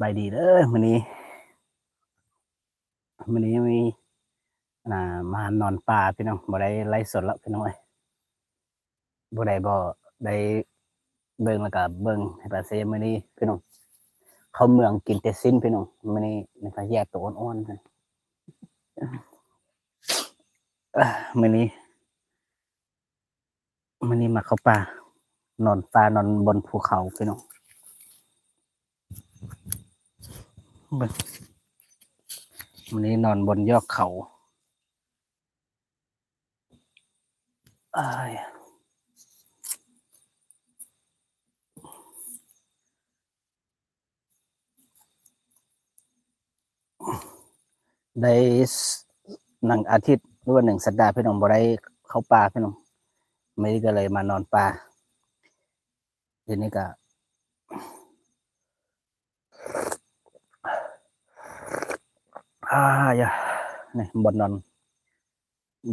บายดีเด้อมื้อนี้มื้อนี้มีอ่ามานอนป่าพี่น้องบ่ได้ไลฟ์สดแล้วพี่น้องเอ้ยบ่ได้บ่ได้เบิ่งแล้วก็เบิ่งให้ปาเซมื้อนี้พี่น้องเข้าเมืองกินแต่สิ้นพี่น้องมื้อนี้ในพาแยกตัวอ่อนๆกันเอ้อมื้อนี้มื้อนี้มาเข้าป่านอนป่านอนบนภูเขาพี่น้อง วันนี้นอนบนยอดเขาอาได้หนึ่งอาทิตย์หรือว่าหนึ่งสัปดาห์พี่น้องบ่ได้เข้าป่าพี่น้องไม่ได้ก็เลยมานอนป่าทีนี้ก็ อ่าอย่านี่บนนอน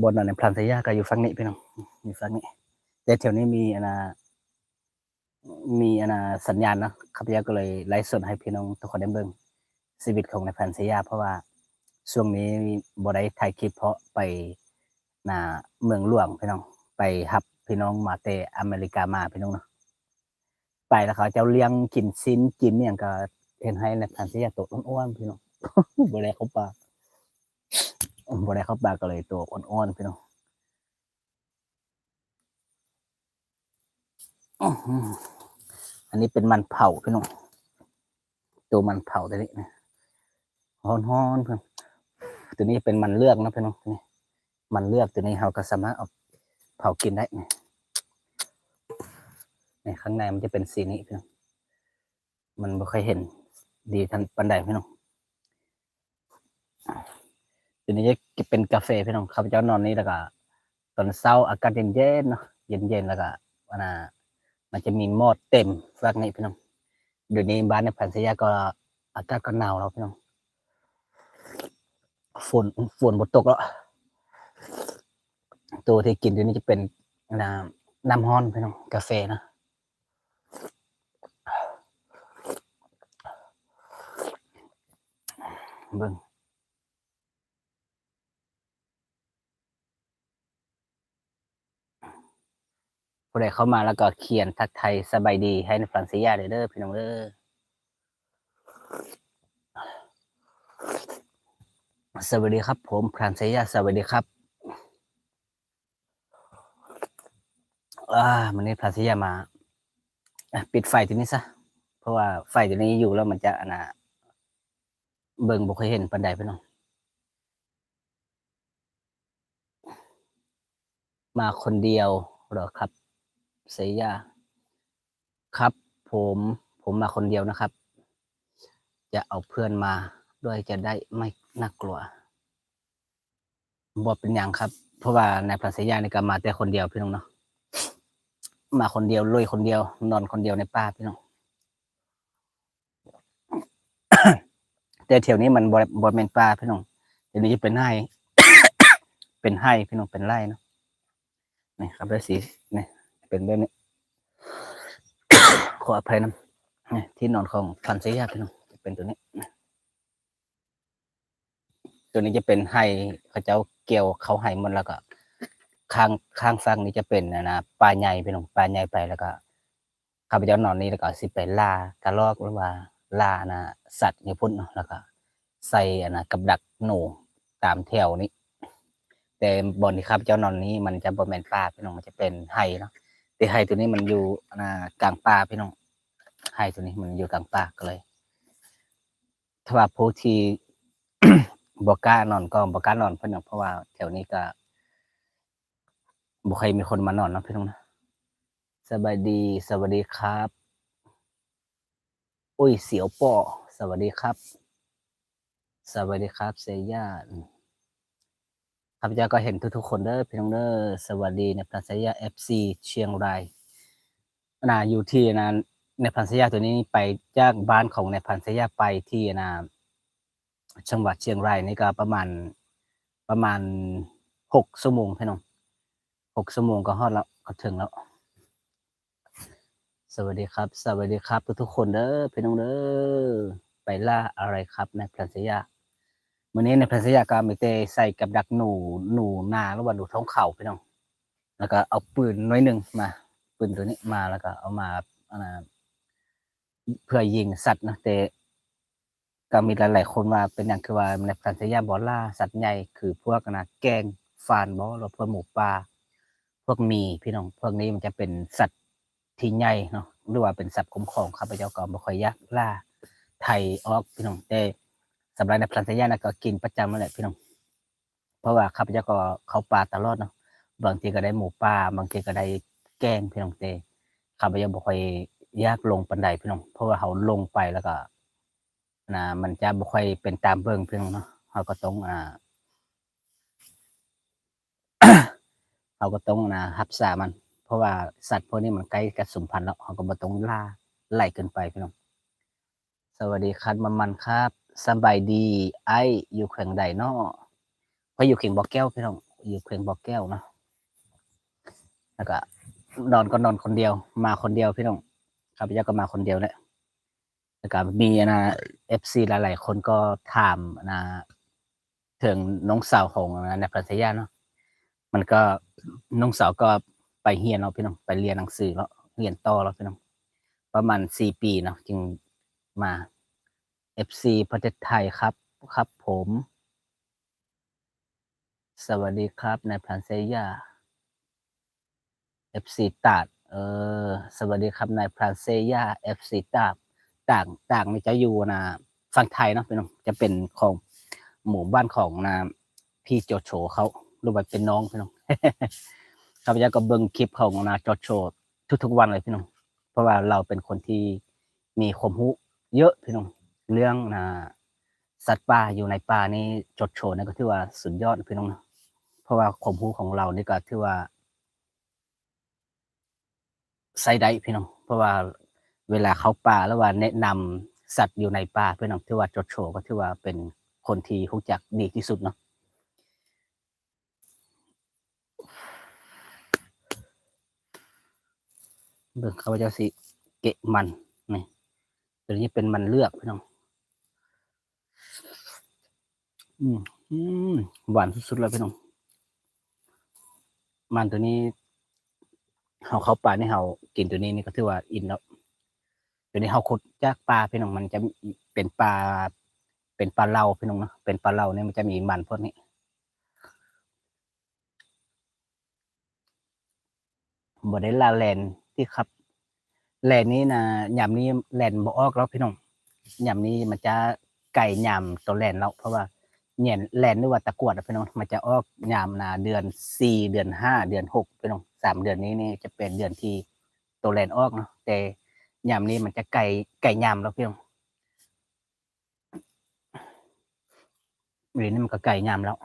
บนนอนในพลันสยาก็อยู่ฝั่งนี้พี่น้องอยู่ฝั่งนี้ แต่แถวนี้มีอันนะมีอันนะสัญญาณเนาะข้าพเจ้าก็เลยไลฟ์สดให้พี่น้องทุกคนได้เบิ่งชีวิตของในพลันสยาเพราะว่าช่วงนี้บ่ได้ถ่ายคลิปเพราะไปหนาเมืองหลวงพี่น้อง ไปฮับพี่น้องมาแต่อเมริกามาพี่น้องเนาะไปแล้วเขาเจ้าเลี้ยงกินซิ้นกินเนี่ยก็เห็นให้ในพลันสยาตัวอ้วนๆพี่น้อง บ่ได้เข้าป่าบ่ได้เข้าปาก็เลยตัวอ่อนๆพี่น้องอื้อหืออันนี้เป็นมันเผาพี่น้องตัวมันเผาตัวนี้นะฮ้อนๆเพื่อนตัวนี้เป็นมันเลือกนะพี่น้องตัวนี้มันเลือกตัวนี้เราก็สามารถเอาเผากินได้เนี่ยในข้างในมันจะเป็นสีนี้พี่น้องมันไม่ค่อยเห็นดีทันปันใดพี่น้อง ทีนี้จะเป็นกาแฟพี่น้องข้าพเจ้านอนนี้แล้วก็ตอนเช้าอากาศเย็นๆเนาะเย็นๆแล้วก็วันน่ะมันจะมีหม้อเต็มฟักนี้พี่น้องเดี๋ยวนี้บ้านในพันสยาก็อากาศก็หนาวแล้วพี่น้องฝนฝนบดตกแล้วตัวที่กินเดี๋ยวนี้จะเป็นน้ำน้ำฮ้อนพี่น้องกาแฟนะเบิ่ง ผู้ใดเข้ามาแล้วก็เขียนทักไทยสบายดีให้ฟรังซียเดอเด้อพี่น้องเด้อสวัสดีครับ ผมฟรังเซียสวัสดีครับอ่าวันนี้ฟรังเซียมาปิดไฟตัวนี้ซะเพราะว่าไฟตัวนี้อยู่แล้วมันจะอนน่ะเบิ่งบ่เคยเห็นปันใดพี่น้องมาคนเดียวเหรอครับ เสียาครับ ผมผมมาคนเดียวนะครับ จะเอาเพื่อนมาด้วยจะได้ไม่น่ากลัวบอเป็นอย่างครับ เพราะว่าในพระสยาในก็มาแต่คนเดียวพี่น้องเนาะมาคนเดียวลุยคนเดียว นอนคนเดียวในป่าพี่น้องแต่แถวนี้มันบอบอเป็นป่าพี่น้องเดี๋ยวนี้จะเป็นไห้เป็นไห้พี่น้องเป็นไร่เนาะนี่ครับได้สีนี่ เป็นแบบนี้ ขออภัยนะที่นอนของฟันเซียพี่น้องจะเป็นตัวนี้ ตัวนี้จะเป็นไห้เขาเจ้าเกี่ยวเขาไห้หมันแล้วก็ข้างข้างฟังนี้จะเป็นนะนะปลาใหญ่พี่น้องปลาใหญ่ไปแล้วก็ข้าพเจ้านอนนี้แล้วก็สิไปล่ากระรอกหรือว่าล่านะสัตว์ญี่ปุ่นเนาะแล้วก็ ใส่อันนะกับดักหนูตามแถวนี้ แต่บอนที่ข้าพเจ้านอนนี้ มันจะบนแมนป่าพี่น้องมันจะเป็นไห้เนาะ แต่ไฮตัวนี้มันอยู่กลางป่าพี่น้องไฮตัวนี้มันอยู่กลางป่าก็เลยถ้าว่าผู้ที่บอกล้านอนก็บอกล้านอนเพื่อนเนาะเพราะว่าแถวนี้ก็บ่เคยมีคนมานอนนะพี่น้องนะสบายดีสวัสดีครับ อุ้ยเสียวป่อสวัสดีครับ สวัสดีครับเซย่า ข้าพเจ้าก็เห็นทุกๆคนเด้อพี่น้องเด้อสวัสดีในพันสยาเอฟซีเชียงรายนะอยู่ที่นะในพันสยาตัวนี้ไปจากบ้านของในพันสยาไปที่นะจังหวัดเชียงรายนี่ก็ประมาณประมาณหกชั่วโมงพี่น้องหกชั่วโมงก็ฮอดแล้วก็ถึงแล้ว สวัสดีครับ สวัสดีครับทุกๆคนเด้อพี่น้องเด้อไปล่าอะไรครับในพลนสยา มื้อนี้ในพลนสยาก็มีแต่ใส่กับดักหนูหนูนาหรือว่าหนูท้องเข่าพี่น้อง แล้วก็เอาปืนน้อยหนึ่งมา ปืนตัวนี้มาแล้วก็เอามาเพื่อยิงสัตว์นะแต่ก็มีหลายๆคนว่าเป็นอย่างคือว่าในพลนสยาบอล่าสัตว์ใหญ่คือพวกนะแกงฟานบอหรือพวกหมูป่าพวกมีพี่น้องพวกนี้มันจะเป็นสัตว์ที่ใหญ่เนาะหรือว่าเป็นสัตว์คุ้มครองข้าพเจ้าก็บ่ค่อยยากล่าไทยออกพี่น้องแต่ สำหรับในพลันสยานะก็กินประจำนั่นแหละพี่น้อง เพราะว่าข้าพเจ้าก็เขาป่าตลอดเนาะ บางทีก็ได้หมูป่าบางทีก็ได้แกงพี่น้องแต่ข้าพเจ้าบ่ค่อยยากลงปันไดพี่น้อง เพราะว่าเขาลงไปแล้วก็นะมันจะบ่ค่อยเป็นตามเบิ่งพี่น้องเนาะเขาก็ต้องอ่าเราก็ต้องนะรักษามัน เพราะว่าสัตว์พวกนี้มันใกล้กับสูญพันธ์แล้วเราก็บ่ต้องล่าไล่เกินไปพี่น้อง สวัสดีครับมันมันครับ สบายดีไออยู่แขวงใดเนาะเพราะอยู่เข่งบ่อแก้วพี่น้องอยู่แขวงบ่อแก้วเนาะแล้วก็นอนก็นอนคนเดียว มาคนเดียวพี่น้องข้าพเจ้าก็มาคนเดียวแหละแล้วก็มีนะเอฟซีหลายๆ คนก็ถามนะถึงน้องสาวของนะในพัทยาเนาะมันก็น้องสาวก็ไปเรียนเนาะพี่น้องไปเรียนหนังสือแล้วเรียนต่อแล้วพี่น้องประมาณสี่ปีเนาะจึงมา FC ประเทศไทยครับครับผม สวัสดีครับนายพรานเซีย่า FC ตาดเออ สวัสดีครับนายพรานเซีย่า FC ตาดต่างต่างในี่จะอยู่นะฝั่งไทยเนาะพี่น้องจะเป็นของหมู่บ้านของนะพี่โจโฉเขารูปแบบเป็นน้องพี่น้องข้าพเจ้าก็เบิ่งคลิปของนาโจโฉทุกๆวันเลยพี่น้อง เพราะว่าเราเป็นคนที่มีความรู้เยอะพี่น้อง เรื่องนะสัตว์ป่าอยู่ในป่านี่โจโฉนี่ก็ถือว่าสุดยอดพี่น้องนะเพราะว่าความรู้ของเรานี่ก็ถือว่าใส่ได้พี่น้อง เพราะว่าเวลาเขาป่าแล้วว่าแนะนำสัตว์อยู่ในป่าพี่น้องถือว่าโจโฉก็ถือว่าเป็นคนที่รู้จักดีที่สุดเนาะเบิ่งเขาจะสิเกะมันนี่ตัวนี้เป็นมันเลือกพี่น้อง อืมอืมหวานสุดๆเลยพี่น้องมันตัวนี้เฮาเข้าป่านี่เฮากินตัวนี้นี่ก็ถือว่าอินแล้วตัวนี้เฮาขุดจากปลาพี่น้องมันจะเป็นปลาเป็นปลาเล่าพี่น้องนะเป็นปลาเล่าเนี่ยมันจะมีมันพวกนี้บ่ได้ลาแลนที่ครับแลนนี้นะยามนี้แลนบ่ออกแล้วพี่น้องยามนี้มันจะไก่ยามตัวแลนแล้วเพราะว่า เนี่ยแลนหรือว่าตะกรวดพี่น้องมันจะออกยามนาเดือนสี่เดือนห้าเดือนหกพี่น้องสามเดือนนี้นี่จะเป็นเดือนที่ตัวแลนออกเนาะแต่ยามนี้มันจะไก่ไก่ยามแล้วพี่น้องเดี๋ยวนี้มันก็ไก่ยามแล้ว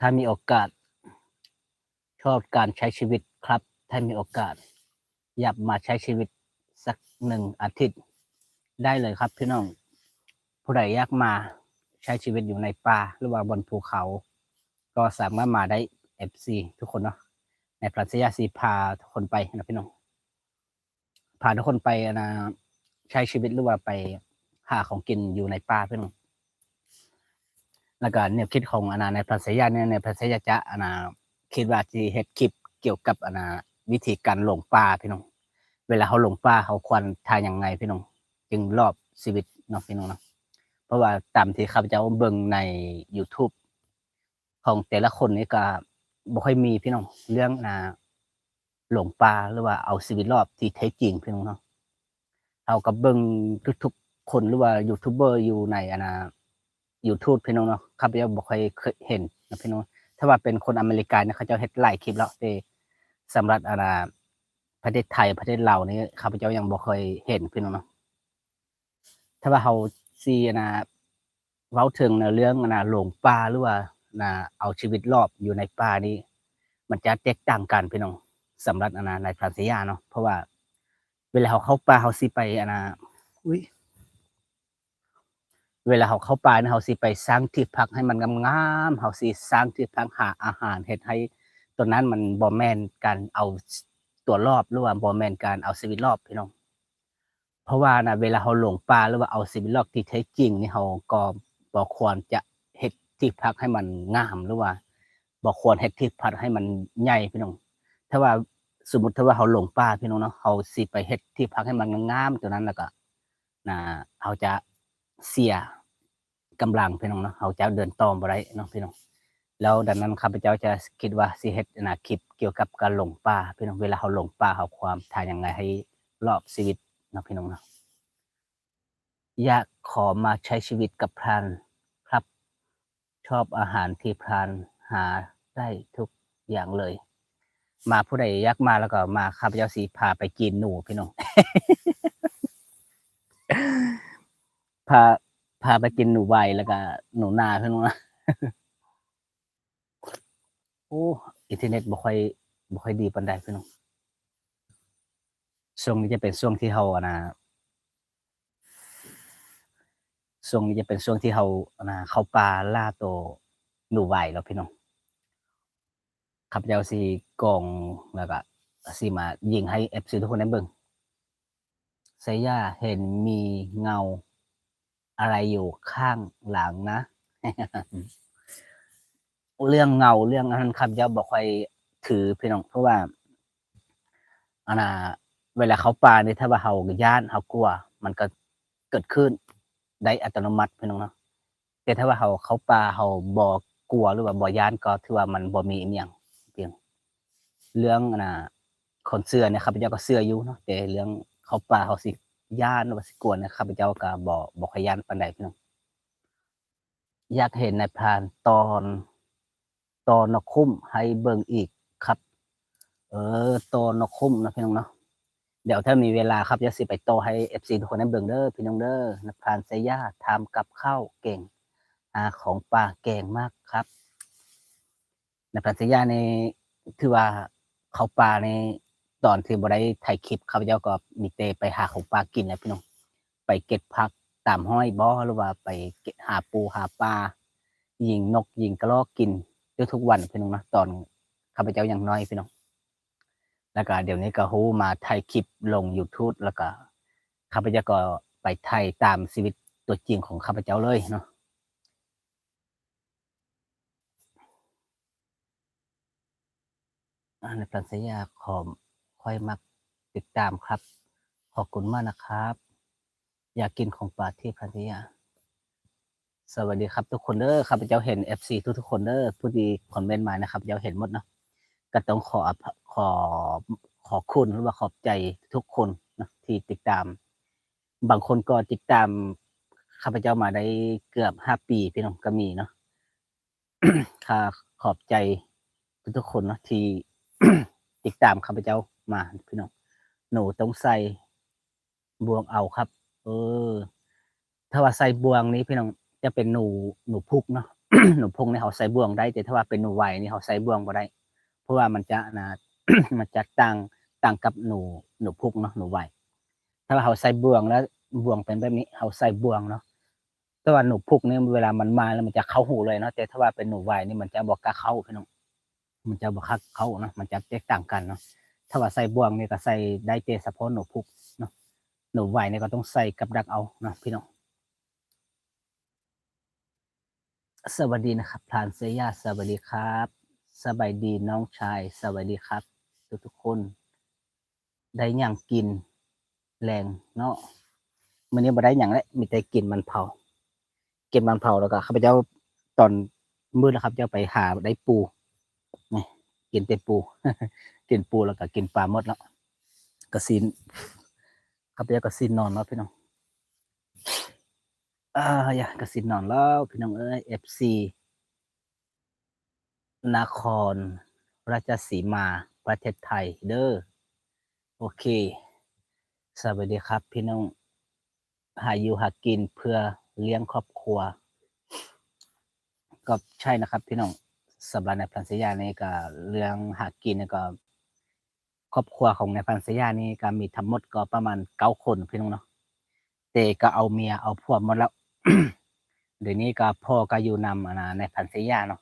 ถ้ามีโอกาส ชอบการใช้ชีวิตครับ ถ้ามีโอกาส อยากมาใช้ชีวิตสักหนึ่งอาทิตย์ได้เลยครับพี่น้อง ผู้ใดอยากมาใช้ชีวิตอยู่ในป่าหรือว่าบนภูเขา ก็สามารถมาได้ FC ทุกคนเนาะในปรัชญาสีพาทุกคนไปนะพี่น้องพาทุกคนไปนะใช้ชีวิตหรือว่าไปหาของกินอยู่ในป่าพี่น้องแล้วก็แนวคิดของอนาในปรัชญาเนี่ยในปรัชญาจะอนาคิดว่าจะเฮ็ดคลิปเกี่ยวกับอนนาวิธีการหลงป่าพี่น้อง เวลาเขาหลงป่าเขาควรทานยังไงพี่น้อง จึงรอบชีวิตเนาะพี่น้องเนาะ ราะว่าตามที่ข้าพเจ้าเบิ่งใน YouTube ของแต่ละคนนี่ก็บ่ค่อยมีพี่น้องเรื่องนะหลงป่าหรือว่าเอาชีวิตรอบที่แท้จริงพี่น้องเนาะเอากับเบิ่งทุกๆคนหรือว่ายูทูบเบอร์อยู่ในอนา YouTube พี่น้องเนาะข้าพเจ้าบ่ค่อยเคยเห็นนะพี่น้องถ้าว่าเป็นคนอเมริกันเนี่ยเขาจะเฮ็ดหลายคลิปแล้วแต่สำหรับอาณาประเทศไทยประเทศเราวนี่ข้าพเจ้ายังบ่เคยเห็นพี่น้องเนาะถ้าว่าเขา ซีนะเว้าถึงในเรื่องนะหลงป่าหรือว่านะเอาชีวิตรอบอยู่ในป่านี่มันจะแตกต่างกันพี่น้องสำหรับอาณาในพรานสยาเนาะเพราะว่า เวลาเขาเข้าป่าเขาสิไปอาณาอุ้ยเวลาเขาเข้าป่าเนี่ยเขาสิไปสร้างที่พักให้มันงามๆเขาสิสร้างที่พักหาอาหารเฮ็ดให้ตัวนั้นมันบ่แม่นการเอาตัวรอบหรือว่าบ่แม่นการเอาชีวิตรอบพี่น้อง เพราะว่านะเวลาเราหลงป่าหรือว่าเอาชีวิตรอดที่แท้จริงนี่เราก็บ่ควรจะเฮ็ดที่พักให้มันงามหรือว่าบ่ควรเฮ็ดที่พักให้มันใหญ่พี่น้อง ถ้าว่าสมมติถ้าว่าเราหลงป่าพี่น้องเนาะเราสิไปเฮ็ดที่พักให้มันงามตัวนั้นแล้วก็นะเราจะเสียกำลังพี่น้องเนาะเราจะเดินต่อบ่ได้เนาะพี่น้องแล้วดังนั้นข้าพเจ้าจะคิดว่าสิเฮ็ดนะคลิปเกี่ยวกับการหลงป่าพี่น้องเวลาเราหลงป่าเราความทางยังไงให้รอบชีวิต นะพี่น้องเนาะอยากขอมาใช้ชีวิตกับพรานครับ ชอบอาหารที่พรานหาได้ทุกอย่างเลย มาผู้ใดอยากมาแล้วก็มาข้าพเจ้าสิพาไปกินหนูพี่น้องพาพาไปกินหนูไวแล้วก็หนูนาพี่น้องนะโอ้อินเทอร์เน็ตบ่ค่อยบ่ค่อยดีปานใดพี่น้อง ช่วงนี้จะเป็นช่วงที่เฮาอะนะช่วงนี้จะเป็นช่วงที่เฮาอะนะเข้าป่าล่าตัวหนูไหวแล้วพี่น้องข้าพเจ้าสิกองแล้วก็สิมายิงให้ FC ทุกคนได้เบิ่งไสย่าเห็นมีเงาอะไรอยู่ข้างหลังนะ เรื่องเงาเรื่องนั้นครับจะบอกใค่อยถือพี่น้องเพราะว่าอันน่ะ เวลาเขาปลาเนี่ยถ้าว่าเขาย่านเขากลัว มันก็เกิดขึ้นได้อัตโนมัติพี่น้องเนาะแต่ถ้าว่าเขาเขาปลาเขาบ่กลัวหรือว่าบ่ย่านก็ถือว่ามันบ่มีอีหยังเพียงเรื่องน่ะคนเสื้อเนี่ยครับเจ้าก็เสื้ออยู่เนาะแต่เรื่องเขาปลาเขาสิย่านหรือว่าสิกลัวนี่ยครับเจ้าก็บ่บ่ค่อยย่านปานใดพี่น้องอยากเห็นในายพรานตอนตอนนกคุ้มให้เบิ่งอีกครับ เออตอนนกคุ้มนะพี่น้องเนาะ เดี๋ยวถ้ามีเวลาครับจะสิไปโตให้เอฟซีทุกคนได้เบิ่งเด้อพี่น้องเด้อนักพรานไซย่าทำกับข้าวเก่งอาของป่าเก่งมากครับนักพรานไซย่าในถือว่าเขาป่าในตอนที่บ่ได้ถ่ายคลิปข้าพเจ้าก็มีเตไปหาของป่ากินนะพี่น้องไปเก็บผักตามห้อยบ่อหรือว่าไปหาปูหาปลายิงนกยิงกระรอกกินอยู่ทุกวันพี่น้องนะตอนข้าพเจ้ายังน้อยพี่น้อง แล้วก็เดี๋ยวนี้ก็ฮู้มาถ่ายคลิปลง YouTube แล้วก็ข้าพเจ้าก็ไปถ่ายตามชีวิตตัวจริงของข้าพเจ้าเลยเนาะอ่าในปรันสยาขอค่อยมักติดตามครับ ขอบคุณมากนะครับ อยากกินของป่าที่พันธยาสวัสดีครับทุกคนเด้อข้าพเจ้าเห็น FC ทุกทุกๆคนเด้อผู้ดีคอมเมนต์มานะครับเจ้าเห็นหมดเนาะก็ต้องขออภ ขอขอบคุณหรือว่าขอบใจทุกคนนะที่ติดตาม บางคนก็ติดตามข้าพเจ้ามาได้เกือบห้าปีพี่น้องก็มีเนาะค่าขอบใจทุกคนเนาะที่ติดตามข้าพเจ้ามาพี่น้องหนูต้องใส่บวงเอาครับ เออ ถ้าว่าใส่บวงนี้พี่น้องจะเป็นหนูหนูพุกเนาะหนูพุกนี่เขาใส่บวงได้แต่ถ้าว่าเป็นหนูไหวนี่เขาใส่บวงบ่ได้ เพราะว่ามันจะนะ มันจะต่างต่างกับหนูหนูพุกเนาะหนูไหวถ้าเขาใส่บ่วงแล้วบ่วงเป็นแบบนี้เขาใส่บ่วงเนาะแต่ว่าหนูพุกนี่เวลามันมาแล้วมันจะเข้าหูเลยเนาะแต่ถ้าว่าเป็นหนูไหวนี่มันจะบอกก้าเข้าพี่น้องมันจะบอกคักเข้าเนาะมันจะแตกต่างกันเนาะถ้าว่าใส่บ่วงนี่ก็ใส่ได้แต่เฉพาะหนูพุกเนาะหนูไหวนี่ก็ต้องใส่กับดักเอาเนาะพี่น้องสวัสดีนะครับพรานเซย่าสวัสดีครับ สบายดีน้องชาย สวัสดีครับ ทุกทุกคน ได้หยังกินแรงเนาะมื้อนี้บ่ได้หยังแล้วมีแต่กินมันเผากินมันเผาแล้วก็ข้าพเจ้าตอนมื้อแล้วครับเจ้าไปหาได้ปูนี่กินแต่ปู กินปูแล้วก็กินปลาหมดแล้วก็สินข้าพเจ้าก็สินนอนแล้วพี่น้องอ่าอย่ากสินนอนแล้วพี่น้องเอ้ย FC นครราชสีมา ประเทศไทยเด้อโอเค สวัสดีครับ พี่น้องหาอยู่หากินเพื่อเลี้ยงครอบครัว ก็ใช่นะครับ พี่น้องสำหรับในพันสยานี่ก็เรื่องหากินนี่ก็ ครอบครัวของในพันสยานี่ก็มีทั้งหมดก็ประมาณเก้าคนพี่น้องเนาะแต่ก็เอาเมียเอาผัวหมดแล้วเดี๋ยวนี้ก็พ่อก็อยู่นำอะนะในพันธยาเนาะ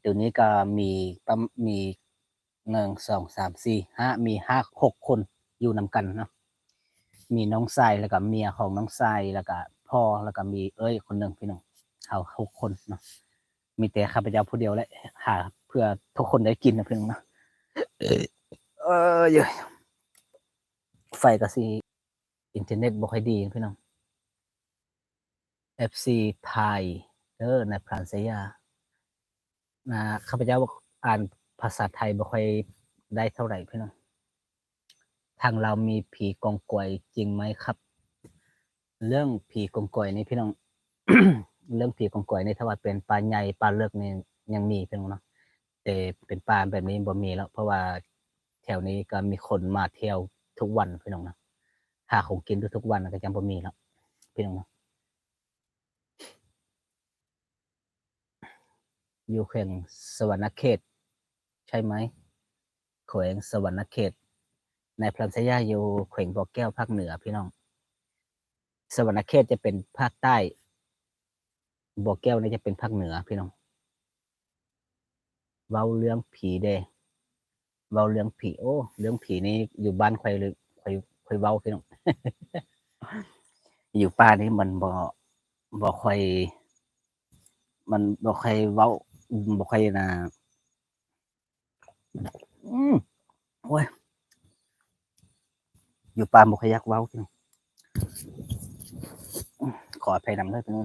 เดี๋ยวนี้ก็มีมี หนึ่งสองสามสี่ห้ามีห้าหกคนอยู่นำกันเนาะมีน้องทรายแล้วก็เมียของน้องทรายแล้วก็พ่อแล้วก็มีเอ้ยคนหนึ่งพี่น้องเอาหกคนเนาะมีแต่ข้าพเจ้าผู้เดียวและหาเพื่อทุกคนได้กินนะพี่น้องเนาะเออเยอะไฟก็สิอินเทอร์เน็ตบ่ค่อยดีพี่น้อง FC ไทยเด้อในพรานเซียนะข้าพเจ้าอ่าน ภาษาไทยบ่ค่อยได้เท่าไหร่พี่น้องทางเรามีผีกองกวยจริงไหมครับ เรื่องผีกองกวยนี่พี่น้อง เรื่องผีกองกวยนี่ถ้าว่าเป็นปลาใหญ่ปลาเลิกนี่ยังมีพี่น้องเนาะแต่เป็นปลาแบบนี้บ่มีแล้ว เพราะว่าแถวนี้ก็มีคนมาเที่ยวทุกวันพี่น้องเนาะหาของกินทุกๆวันก็ยังบ่มีแล้วพี่น้องเนาะอยู่แขวงสวรรณเขต ใช่ไหมแขวงสวรรณเขต ในพลันสยาอยู่แขวงบ่อแก้วภาคเหนือพี่น้อง สวรรณเขตจะเป็นภาคใต้บ่อแก้วนี่จะเป็นภาคเหนือพี่น้องเว้าเรื่องผีเด้เว้าเรื่องผีโอ้เรื่องผีนี่อยู่บ้านใครเลยใครใครเว้าพี่น้องอยู่ป่านี่มันบ่บ่ค่อยมันบ่ค่อยเว้าบ่ค่อยนะ อืมโอ้ย อยู่ป่าบ่ค่อยอยากเว้าพี่น้องขออภัยนำด้วยพี่น้อง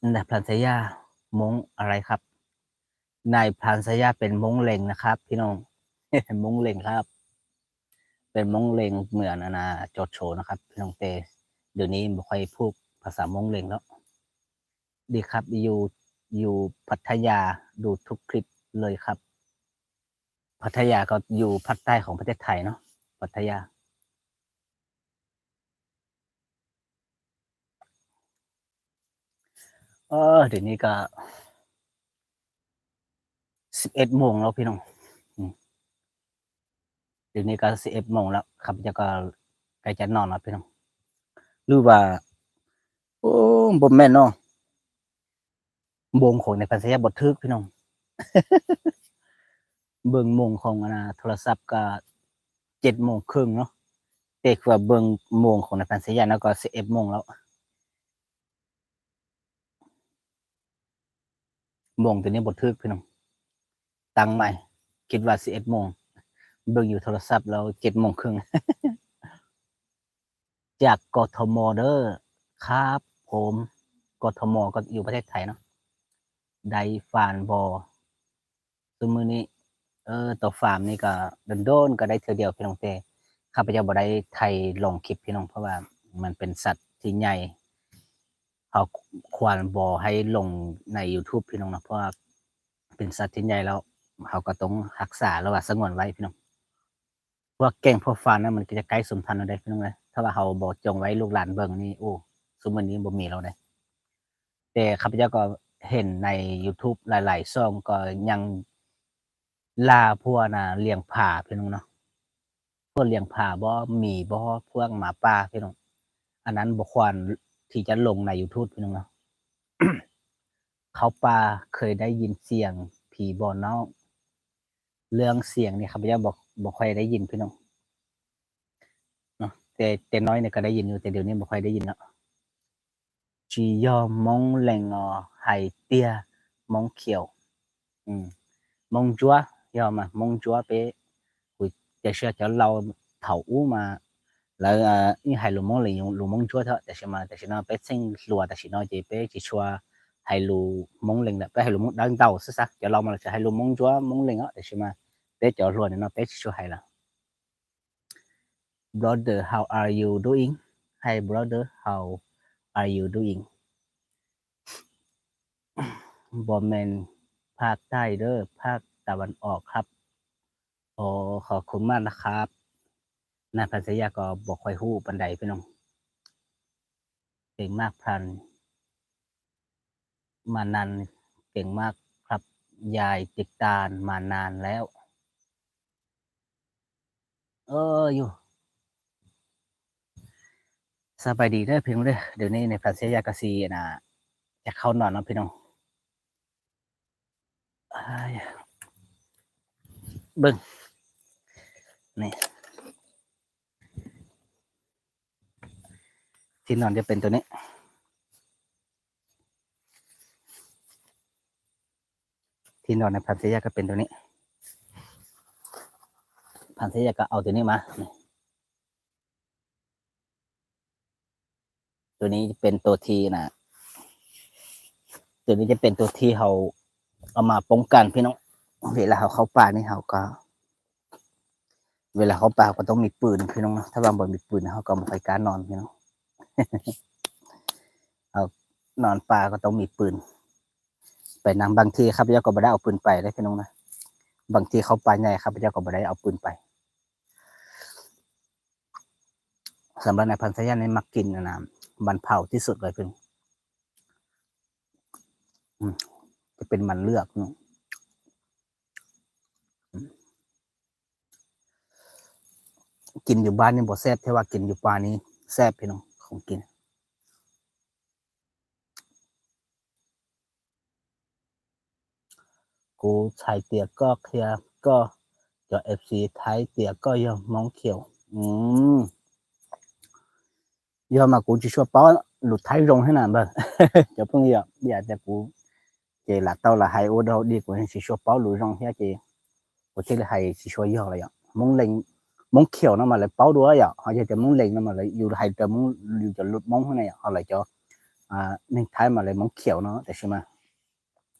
นั่นแหละพลันสยามงอะไรครับ นายพรานสยาเป็นมงเล็งนะครับ พี่น้องมงเล็งครับ เป็นมงเล็งเหมือนอนาจดโชนะครับ พี่น้องเตเดี๋ยวนี้ไม่ค่อยพูดภาษามงเล็งแล้ว ดีครับอยู่อยู่พัทยาดูทุกคลิป เลยครับ พัทยาก็อยู่ภาคใต้ของประเทศไทยเนาะพัทยา เออเดี๋ยวนี้ก็สิบเอ็ดโมงแล้วพี่น้องเดี๋ยวนี้ก็สิบเอ็ดโมงแล้วครับจะก็ใกล้จะนอนแล้วพี่น้องหรือว่า โอ้บ่แม่นเนาะโมงของในภาษาบททึกพี่น้อง เบิ่งโมงของอนาโทรศัพท์ก็เจ็ดโมงครึ่งเนาะแต่คือว่าเบิ่งโมงของในพันสยาแล้วก็สิบเอ็ดโมงแล้วโมงตัวนี้บททึกพี่น้องตั้งใหม่ คิดว่าสิบเอ็ดโมงเบิ่งอยู่โทรศัพท์แล้วเจ็ดโมงครึ่งจากกทมเด้อครับ ผมกทมก็อยู่ประเทศไทยเนาะไดฟานบอ ซึ่งมือนี้ เออตัวฟาร์มนี่ก็โดนๆก็ได้เธอเดียวพี่น้องเต้ข้าพเจ้าบ่ได้ไทยลงคลิปพี่น้องเพราะว่ามันเป็นสัตว์ที่ใหญ่เขาควรบ่ให้ลงใน YouTube พี่น้องนะเพราะว่าเป็นสัตว์ที่ใหญ่แล้วเขาก็ต้องรักษาแล้วว่าสงวนไว้พี่น้องพวกเก่งพวกฟานนั้นมันก็จะใกล้สูญพันธุ์เอาได้พี่น้องเลยถ้าว่าเขาบ่จงไว้ลูกหลานเบิ่งนี่โอ้สมมุตินี้บ่มีแล้วได้แต่ข้าพเจ้าก็เห็นใน YouTube หลายๆช่องก็ยัง ลาพวกน่ะเลี้ยงผ่าพี่น้องเนาะพวกเลี้ยงผ่าบ่มีบ่พวกหมาป่าพี่น้องอันนั้นบ่ควรที่จะลงใน YouTube พี่น้องเนาะเขาป่าเคยได้ยินเสียงผีบ่เนาะเรื่องเสียงนี่ข้าพเจ้าบ่บ่ค่อยได้ยินพี่น้องเนาะแต่แต่น้อยเนี่ยก็ได้ยินอยู่แต่เดี๋ยวนี้บ่ค่อยได้ยินแล้วจียอมงแหลงอไหเตี้ยมงเขียว อืม mong chúa do mà mong chúa bé của để sẽ cho lâu thầu u mà là à, như hai lù mong là dùng lù mong chúa thôi để sẽ mà để sẽ nó bé sinh lùa để sẽ nó chỉ bé chỉ chúa hai lù mong linh là bé hai lù mong đang đầu sắc sắc cho lâu mà là hai lù mong chúa mong linh á để sẽ mà bé cho lùa nó bé chỉ chúa hai là brother how are you doing hi brother how are you doing บอมแมนภาคใต้เด้อภาค วันออกครับ โอ้ขอบคุณมากนะครับนายพันศยาก็บอกคอยฮู้ปันใดพี่น้องเก่งมากพัน มานานเก่งมากครับ ยายติดตามมานานแล้ว เอออยู่สบายดีเด้อพี่น้องเด้อเดี๋ยวนี้ในพันศยากสีนะจะเข้านอนแล้วพี่น้องอ้า เบิ่งนี่ที่นอนจะเป็นตัวนี้ที่นอนในพันเซียก็เป็นตัวนี้ พันเซียก็เอาตัวนี้มา ตัวนี้จะเป็นตัวทีนะ ตัวนี้จะเป็นตัวที่เขาเอามาป้องกันพี่น้อง เวลาเขาเข้าป่านี่เขาก็ เวลาเขาป่าก็ต้องมีปืนพี่น้องนะถ้าบางบ่มีปืนเขาก็ไม่ค่อยกล้ารนอนพี่น้องเอานอนป่าก็ต้องมีปืน ไปนำบางทีครับเจ้าก็ไม่ได้เอาปืนไปได้พี่น้องนะบางทีเขาป่าใหญ่ครับเจ้าก็ไม่ได้เอาปืนไปสำหรับในายพันธุ์สยามในมักกินนะนะมันเผาที่สุดเลยเพิ่นอืมจะเป็นมันเลือกเนอะอืม กินอยู่บ้านนี่บ่แซ่บแต่ว่ากินอยู่ป่านี้แซ่บพี่น้องของกินกูชายเตียก็เคลียก็จอเอฟซีไทยเตียก็ยังมองเขียว อืมยอมมากูจะช่วยป้าหลุดไทยรงให้หน่อยบ้างจะเพิ่งอยากอยากจะกูเจ là tao là hai ô đâu đi của chỉ cho báo lùi rong hết chị của chị là hai chỉ cho yêu là vậy muốn lên muốn kiểu nó mà lại báo đũa vậy họ chỉ muốn lên nó mà lại dù hai cho muốn dù cho lụt móng thế này họ lại cho à nên thái mà lại muốn kiểu nó để xem mà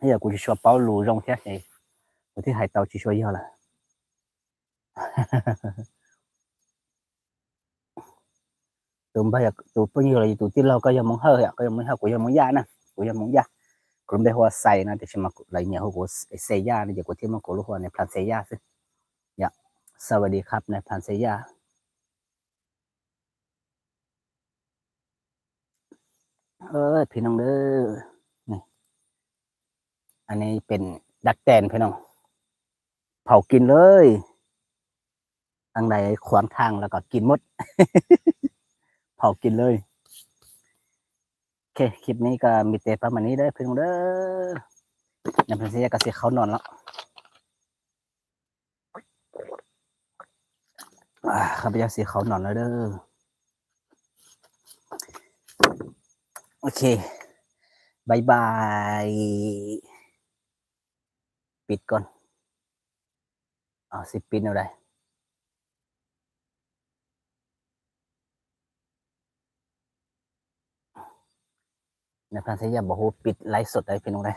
bây giờ cũng chỉ cho báo lùi rong hết chị của chị hai tao chỉ cho yêu là tụi bây giờ tụi bao nhiêu là tụi tiên lâu có giờ muốn hơi ạ có giờ muốn hơi của giờ muốn da nè của giờ muốn da กลุ่มได้หัวใส่นะเดี๋ยวจะมาอะไรเนี่ยหัวเซย่าเนี่ยเดี๋ยวกูที่มากูรู้หัวในพลันเซย่าสิอย่า สวัสดีครับในพลันเซย่าเออพี่น้องเด้อนี่อันนี้เป็นดักแตนพี่น้อง เผากินเลยทางใดขวางทางแล้วก็กินหมด เผากินเลย โอเค คลิปนี้ก็มีแต่ประมาณนี้เด้อพื่อนเด้อในพันเสียก็เสียเขานอนแล้วอ่า ข้าพเจ้าเสียเขาหนอนแล้วเด้อ โอเคบายบาย ปิดก่อนเอาสิปิดเอาได้ในพันธยาบอกว่าปิดไลฟ์สดได้เป็นยังไง